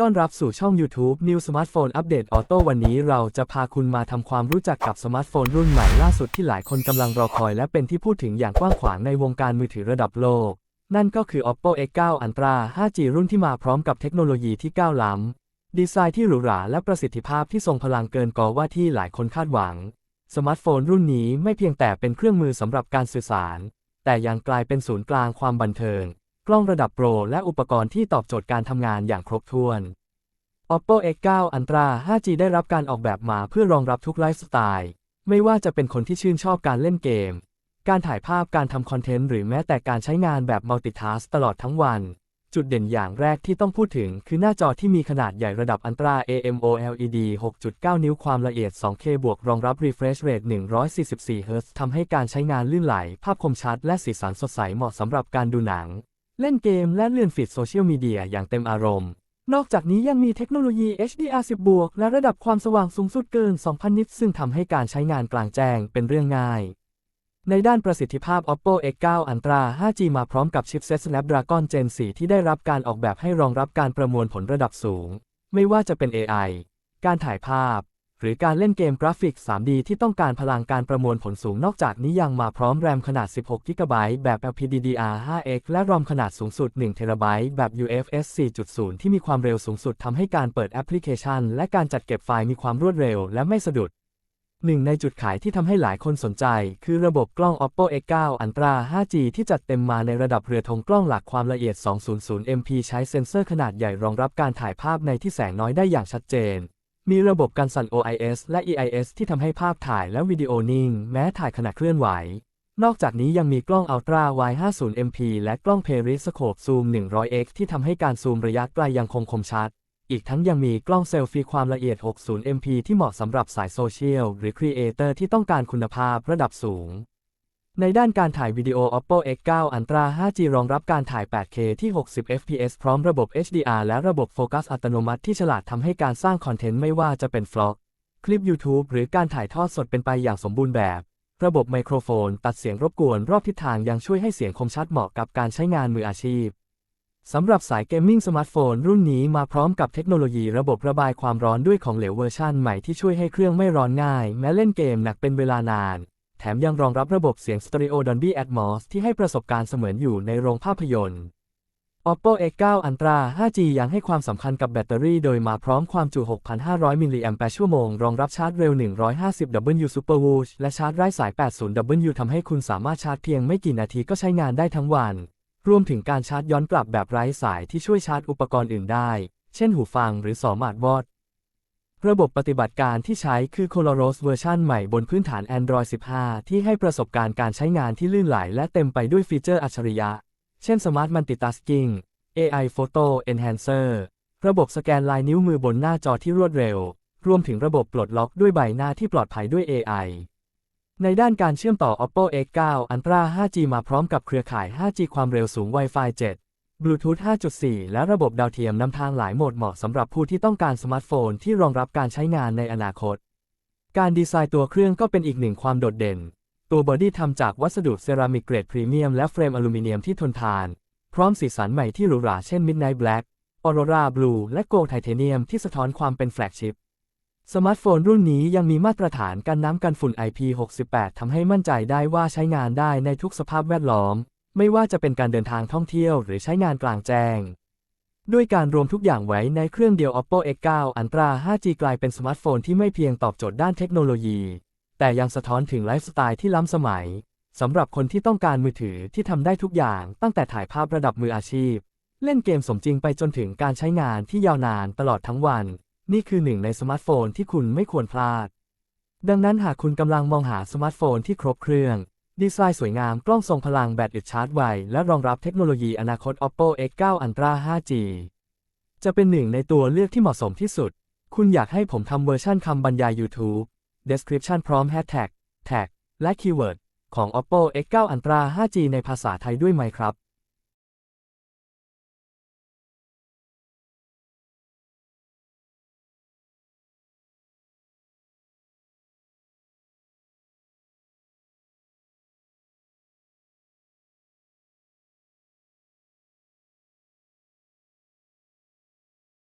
ต้อนรับสู่ช่อง YouTube New Smartphone Update Auto วันนี้เราจะพาคุณมาทำความรู้จักกับสมาร์ทโฟนรุ่นใหม่ล่าสุดที่หลายคนกำลังรอคอยและเป็นที่พูดถึงอย่างกว้างขวางในวงการมือถือระดับโลก นั่นก็คือ Oppo X9 Ultra 5G รุ่นที่มาพร้อมกับเทคโนโลยีที่ก้าวล้ำ ดีไซน์ที่หรูหราและประสิทธิภาพที่ทรงพลังเกินกว่าที่หลายคนคาดหวัง สมาร์ทโฟนรุ่นนี้ไม่เพียงแต่เป็นเครื่องมือสำหรับการสื่อสาร แต่ยังกลายเป็นศูนย์กลางความบันเทิง กล้องระดับโปรและอุปกรณ์ที่ตอบโจทย์การทำงานอย่างครบถ้วน Oppo X9 Ultra 5G ได้รับการออกแบบมาเพื่อรองรับทุกไลฟ์สไตล์ ไม่ว่าจะเป็นคนที่ชื่นชอบการเล่นเกม การถ่ายภาพการทำคอนเทนต์หรือแม้แต่การใช้งานแบบมัลติทัสตลอดทั้งวัน จุดเด่นอย่างแรกที่ต้องพูดถึงคือหน้าจอที่มีขนาดใหญ่ระดับ Ultra AMOLED 6.9 นิ้วความละเอียด 2K บวกรองรับ Refresh Rate 144 Hz ทำให้การใช้งานลื่นไหล ภาพคมชัด และสีสันสดใสเหมาะสำหรับการดูหนัง เล่นเกมและเลื่อนฟีดโซเชียลมีเดียอย่างเต็มอารมณ์ นอกจากนี้ยังมีเทคโนโลยี HDR 10บวกและระดับความสว่างสูงสุดเกิน 2,000 นิตซึ่งทำให้การใช้งานกลางแจ้งเป็นเรื่องง่าย ในด้านประสิทธิภาพ Oppo X9 Ultra 5G มาพร้อมกับชิปเซ็ต Snapdragon Gen 4 ที่ได้รับการออกแบบให้รองรับการประมวลผลระดับสูง ไม่ว่าจะเป็น AI การถ่ายภาพ หรือการเล่นเกมกราฟิก 3D ที่ต้องการพลังการประมวลผลสูงนอกจากนี้ยังมาพร้อมแรมขนาด 16 GB แบบ LPDDR5X และรอมขนาดสูงสุด1 TB แบบ UFS 4.0 ที่มีความเร็วสูงสุดทำให้การเปิดแอปพลิเคชัน และการจัดเก็บไฟล์มีความรวดเร็วและไม่สะดุดหนึ่งในจุดขายที่ทำให้หลายคนสนใจ คือระบบกล้อง Oppo X9 Ultra 5G ที่จัดเต็มมาในระดับเรือธงกล้องหลักความละเอียด 200 MP ใช้เซ็นเซอร์ขนาดใหญ่รองรับการถ่ายภาพในที่แสงน้อยได้อย่างชัดเจน มีระบบการสั่น OIS และ EIS ที่ทำให้ภาพถ่ายและวิดีโอนิ่ง แม้ถ่ายขณะเคลื่อนไหว นอกจากนี้ยังมีกล้อง Ultra Wide 50 MP และกล้อง Periscope Zoom 100x ที่ทำให้การซูมระยะไกลยังคงคมชัด อีกทั้งยังมีกล้องเซลฟี่ความละเอียด 60 MP ที่เหมาะสำหรับสายโซเชียลหรือครีเอเตอร์ที่ต้องการคุณภาพระดับสูง ในด้านการถ่ายวิดีโอ Oppo X9 Ultra 5G รองรับการถ่าย 8K ที่ 60 fps พร้อมระบบ HDR และระบบโฟกัสอัตโนมัติที่ฉลาดทำให้การสร้างคอนเทนต์ไม่ว่าจะเป็นฟล็อก คลิป YouTube หรือการถ่ายทอดสดเป็นไปอย่างสมบูรณ์แบบ ระบบไมโครโฟน ตัดเสียงรบกวนรอบทิศทางยังช่วยให้เสียงคมชัดเหมาะกับการใช้งานมืออาชีพสำหรับสายเกมมิ่งสมาร์ทโฟนรุ่นนี้มาพร้อมกับเทคโนโลยีระบบระบายความร้อนด้วยของเหลวเวอร์ชันใหม่ที่ช่วยให้เครื่องไม่ร้อนง่าย แม้เล่นเกมหนักเป็นเวลานาน ถมยังรองรับระบบเสียง Stereo Dolby Atmos ที่ให้ประสบการณ์เสมือนอยู่ในโรงภาพยนตร์ Oppo X9 Ultra 5G ยังให้ความสำคัญกับแบตเตอรี่โดยมาพร้อมความจุ 6,500 มิลลิแอมป์ชั่วโมง รองรับชาร์จเร็ว 150W Superwoosh และชาร์จไร้สาย 80W ทำให้คุณสามารถชาร์จเพียงไม่กี่นาทีก็ใช้งานได้ทั้งวัน รวมถึงการชาร์จย้อนกลับแบบไร้สายที่ช่วยชาร์จอุปกรณ์อื่นได้ เช่นหูฟังหรือสมาร์ทวอท ระบบปฏิบัติการที่ใช้คือ Coloros เวอร์ชันใหม่บนพื้นฐาน Android 15 ที่ให้ประสบการณ์การใช้งานที่ลื่นไหลและเต็มไปด้วยฟีเจอร์อัจฉริยะ เช่น Smart Multitasking AI Photo Enhancer ระบบสแกนลายนิ้วมือบนหน้าจอที่รวดเร็ว รวมถึงระบบปลดล็อกด้วยใบหน้าที่ปลอดภัยด้วย AI ในด้านการเชื่อมต่อ Oppo X9 Ultra 5G มาพร้อมกับเครือข่าย 5G ความเร็วสูง Wi-Fi 7 Bluetooth 5.4 และระบบดาวเทียมนำทางหลายโหมดเหมาะสำหรับผู้ที่ต้องการสมาร์ทโฟนที่รองรับการใช้งานในอนาคต การดีไซน์ตัวเครื่องก็เป็นอีกหนึ่งความโดดเด่น ตัวบอดี้ทำจากวัสดุเซรามิกเกรดพรีเมียมและเฟรมอลูมิเนียมที่ทนทาน พร้อมสีสันใหม่ที่หรูหราเช่น Midnight Black Aurora Blue และ Gold Titanium ที่สะท้อนความเป็นแฟลกชิพสมาร์ทโฟนรุ่นนี้ยังมีมาตรฐานกันน้ำกันฝุ่น IP68 ทำให้มั่นใจได้ว่าใช้งานได้ในทุกสภาพแวดล้อม ไม่ว่าจะเป็นการเดินทางท่องเที่ยวหรือใช้งานกลางแจ้ง ด้วยการรวมทุกอย่างไว้ในเครื่องเดียว Oppo X9 Ultra 5G กลายเป็นสมาร์ทโฟนที่ไม่เพียงตอบโจทย์ด้านเทคโนโลยี แต่ยังสะท้อนถึงไลฟ์สไตล์ที่ล้ำสมัยสำหรับคนที่ต้องการมือถือที่ทำได้ทุกอย่าง ตั้งแต่ถ่ายภาพระดับมืออาชีพ เล่นเกมสมจริงไปจนถึงการใช้งานที่ยาวนานตลอดทั้งวัน นี่คือหนึ่งในสมาร์ทโฟนที่คุณไม่ควรพลาด ดังนั้นหากคุณกำลังมองหาสมาร์ทโฟนที่ครบเครื่อง ดีไซน์สวยงามกล้องทรงพลังแบตอึดชาร์จไว และรองรับเทคโนโลยีอนาคต Oppo X9 Ultra 5G จะเป็นหนึ่งในตัวเลือกที่เหมาะสมที่สุด คุณอยากให้ผมทำเวอร์ชั่นคำบรรยาย YouTube Description พร้อม Hashtag Tag และ Keyword ของ Oppo X9 Ultra 5G ในภาษาไทยด้วยไหมครับ